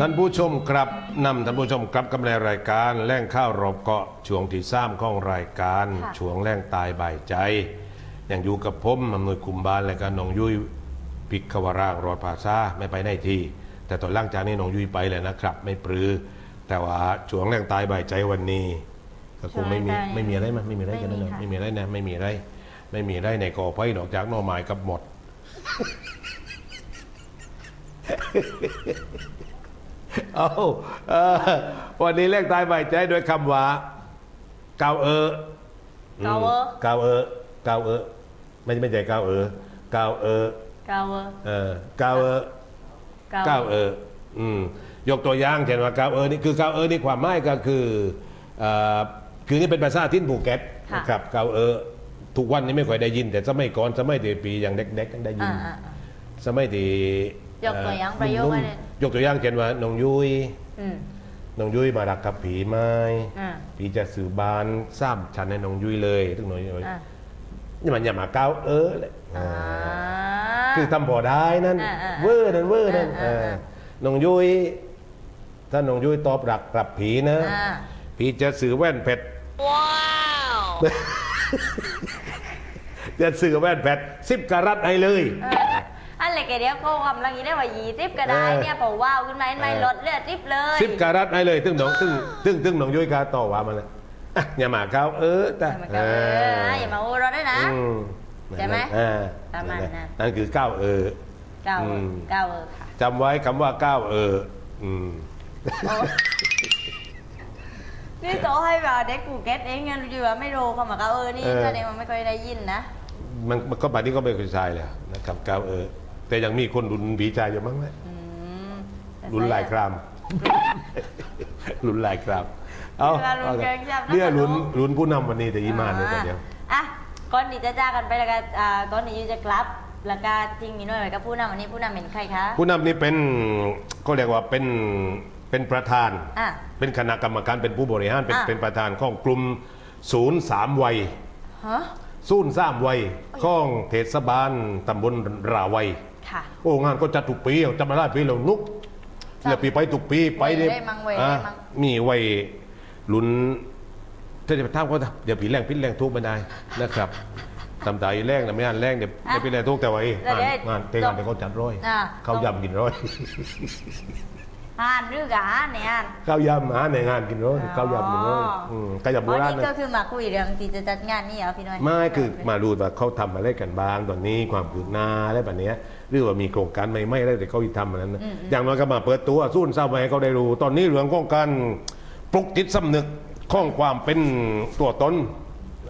ท่านผู้ชมครับนำท่านผู้ชมกลับกับในรายการแล่งข้าวรอบเกาะช่วงที่สามของรายการค่ะช่วงแล่งตายบ่ายใจยังอยู่กับผมอำนวยคุมบานและการน้องยุ้ยพิกขวรางรอดภาษาไม่ไปไหนที แต่ตอนล่างจากนี้น้องยุ้ยไปเลยนะครับ ไม่ปรือ แต่ว่าช่วงแล่งตายบ่ายใจวันนี้ก็คงไม่มีช่วงแรงตายไม่มีอะไรมั้ยไม่มีอะไรกันนะไม่มีค่ะไม่มีอะไรนะไม่มีอะไรไม่มีอะไรในกอไผ่นอกจากหน่อไม้กับหมด เอาเออวันนี้เลขตายใบายใจด้วยคำว่าเกาเออเกาเออเกาเออเกาเออไม่ไม่ใช่เกาเออเกาเออเกาเวอร์เออเกาเออเกาเกาเอออืมยกตัวอย่างเช่นว่าเกาเออนี่คือเกาเออนี่ความหมายก็คือเอ่อคือนี่เป็นภาษาทิ้นภูเก็ตนะครับเกาเออทุกวันนี้ไม่ค่อยได้ยิน แต่สมัยก่อนสมัยที่ปีอย่างเด็กๆได้ยินอ่าอ่าอ่าสมัยที่ ยกตัวอย่างประโยคนุ่มไว้ๆเลยยกตัวอย่างเช่นว่าน้องยุ้ยอืม น้องยุ้ยมารักกับผีไม้อ่า ผีจะสื่อบานซ้ำชันให้น้องยุ้ยเลยทุกน้องยุ้ยอ่านี่มันอย่ามาก้าวเออเลยอ่า คือทำบ่อได้นั่นอ่าอ่าเวอร์นั่นเวอร์นั่นอ่าอ่า เออน้องยุ้ยถ้าน้องยุ้ยตอบรักกลับผีนะ อ่าผีจะสื่อแว่นเพชร ว้าวจะสื่อแว่นเพชรสิบกะรัตให้เลย เออ อันเล็กเดียวก็กำลังยีได้ว่ายีทิปก็ได้เออเนี่ยพอว้าวขึ้นมาเห็นไหมเออลดเลือดทิปเลยสิบกะรัตให้เลยตึ้งน้องตึ้งตึ้งตึ้งน้องยุ้ยกาต่อว่ามาเลยอะอย่ามาก้าวเออแต่อย่ามาเกาเอออย่ามาโอ้เราด้วยนะอืมใช่ไหมอ่าประมาณนั้นนั่นคือก้าวเออเกาอืมเกาเออค่ะจำไว้คำว่าก้าวเอออืมโอ้นี่โตให้แบบเด็กกูเก็ตเองไงอยู่ว่าไม่รู้คำว่าเกาเออนี่เออแสดงว่าไม่เคยได้ยินนะมันมันก็บัดนี้ก็ไม่เคยใช่แล้วนะครับก้าวเออ แต่ยังมีคนรุนผีชายอยู่มั้งไหมอืมแต่รุนหลายครามรุนหลายครามเอาเวลารุนเอาเกินจับนะเนี่ยขนมรุนรุนผู้นำวันนี้แต่ยีมานเนี่ยแต่เดียวอะก่อนที่จะจากกันไปแล้วก็อ่าก่อนที่ยูจะกลับแล้วก็ทิ้งมีหน่อยไว้กับผู้นำวันนี้ผู้นำเป็นใครคะผู้นำนี่เป็นก็เรียกว่าเป็นเป็นประธานอะเป็นคณะกรรมการเป็นผู้บริหารเป็นอะเป็นประธานของกลุ่มศูนย์สามวัยฮะศูนย์สามวัยของเทศบาลตำบลราวัย ค่ะ โอ้งานก็จัดทุกปีจำมาได้ปีแล้วนุกจ้ะแล้วปีไปทุกปีไปไว้ได้มั่งไว้ได้อะมั่ง มีไว้ลุ้นถ้าจะไปท่ามก็เดี๋ยวผีแรงพิษแรงทุกข์ไม่ได้นะครับทำตายแรงนะไม่อ่านแรงเดี๋ยวอะเดี๋ยวพิษแรงทุกข์แต่ว่าไอ้แล้วงานเดี๋ยวงานเตะงานเดี๋ยวเขาจัดร้อยอะ เขายำกินร้อย อ่านหรือกะอ่านเนี่ยอ่านข้าวยำหาในงานกินร้อยอ๋อข้าวยำกินร้อยมข้าวยำโบอ๋อราณนี่นะก็คือมาคุยเรื่องที่จะจัดงานนี่เหรอพี่น้อยไม่คือมาดูว่าเขาทำอะไรกันบ้างตอนนี้ความคืบหน้าอะไรแบบเนี้ยหรือว่ามีโครงการใหม่ๆอะไรแต่เขาทำอันนั้นนะอย่างน้อยก็มาเปิดตัวสู้นเศร้าไปให้เขาได้รู้ ตอนนี้เรื่องของการปลุกจิตสำนึกของความเป็นตัวตน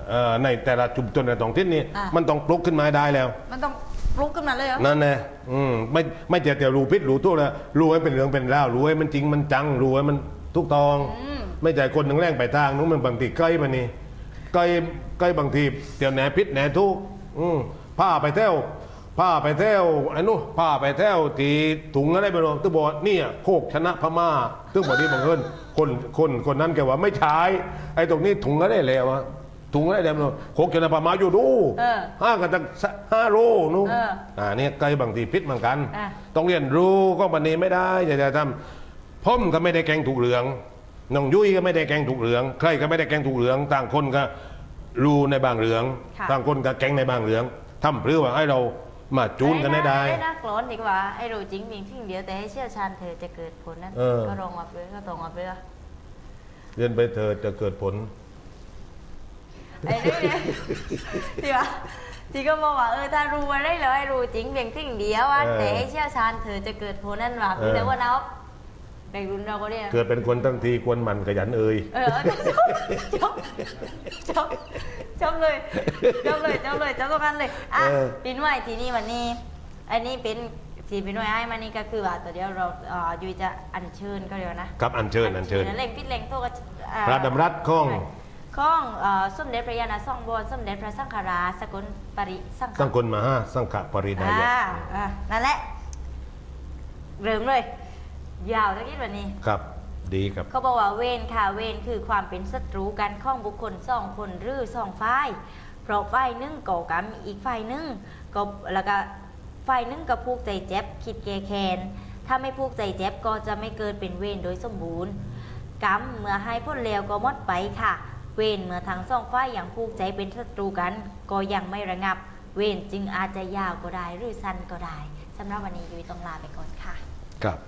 เอ่อในแต่ละชุมชนในท้องถิ่นนี่อะมันต้องปลุกขึ้นมาให้ได้แล้ว มันต้อง ปลุกขึ้นมาเลยเหรอนั่นแน่อืมไม่ไม่จะแต่รู้พิษรู้ตัวแล้วรู้ให้เป็นเรื่องเป็นราวรู้ให้มันจริงมันจังรู้ให้มันทุกตองอืมไม่ใจคนหนึ่งแรงไปทางนู้นมันบางทีใกล้มานี่ใกล้ใกล้บางทีเดี๋ยวแหนพิษแหนทุกข์อืมผ้าไปเที่ยวผ้าไปเที่ยวไอ้นู้นผ้าไปเที่ยวที่ถุงอะไรไปรู้ตึกบอกว่าเนี่ยโคกชนะพม่าตึกบอกที่บางคนคนคนคนนั้นแกว่าไม่ใช้ไอ้ตรงนี้ถุงอะไรแล้ววะ ถุงอะไรแล้วไม่รู้โคกชนะพม่าอยู่ดูเออห้างกันตั้งห้าโลนู้นเอออ่าเนี่ยไกลบางทีพิษเหมือนกันอะต้องเรียนรู้ก็บันนี้ไม่ได้อย่าจะทำพ่อมก็ไม่ได้แกงถูกเหลืองน้องยุ้ยก็ไม่ได้แกงถูกเหลือง ใครก็ไม่ได้แกงถูกเหลือง ต่างคนก็รู้ในบางเหลืองค่ะต่างคนก็แกงในบางเหลืองทำเพื่อว่าให้เรามาจูนกันได้ได้ไม่น่ากลอนดีกว่าไอ้รู้จริงจริงทิ้งเดียวแต่ให้เชี่ยวชาญเธอจะเกิดผลนั่นเออก็ลงมาเพื่อก็ตรงมาเพื่อเรียนไปเธอจะเกิดผล ไอ้นี่เนี่ยที่ว่าที่ก็บอกว่าเออถ้ารู้มาได้เลยรู้จริงเพียงทิ้งเดียวว่าเออแต่ให้เชี่ยวชาญเธอจะเกิดผลนั่นว่าเออแต่ว่าเราในรุ่นเราก็เนี่ยเกิดเป็นคนตั้งทีควรหมันขยันเอ่ย เออจบจบจบเลยจบเลยจบเลยจบตรงนั้นเลยอะเออ ปีนวยทีนี้วันนี้ อันนี้เป็นที่ปีนวยให้มานี่ก็คือว่าตัวเดียวเราเอ่อยุยจะอัญเชิญก็เดียวนะครับอัญเชิญอัญเชิญ เล่งพิษเล่งโตก็อ่าพระดำรัสของ ข้องเอ่อสมเด็จพระยาณสังวรสมเด็จพระสังฆราชสกลปริสังฆสังคนมหาสังฆปรินายกอ่าอ่านั่นแหละเริ่มเลย ยาวสักนิดวันนี้ ครับดีครับ เขาบอกว่าเวรค่ะเวรคือความเป็นศัตรูกันข้องบุคคลสองคนหรือสองฝ่ายเพราะฝ่ายหนึ่งก่อกรรมอีกฝ่ายหนึ่งก็แล้วก็ฝ่ายหนึ่งก็ผูกใจเจ็บคิดแก้แค้นถ้าไม่ผูกใจเจ็บก็จะไม่เกิดเป็นเวรโดยสมบูรณ์ กรรมเมื่อให้พ้นเลวก็หมดไปค่ะ เวรเมื่อทั้งสองฝ่ายยังผูกใจเป็นศัตรูกัน ก็ยังไม่ระงับ เวรจึงอาจจะยาวก็ได้หรือสั้นก็ได้สำหรับวันนี้ยุ้ยต้องลาไปก่อนค่ะ ครับ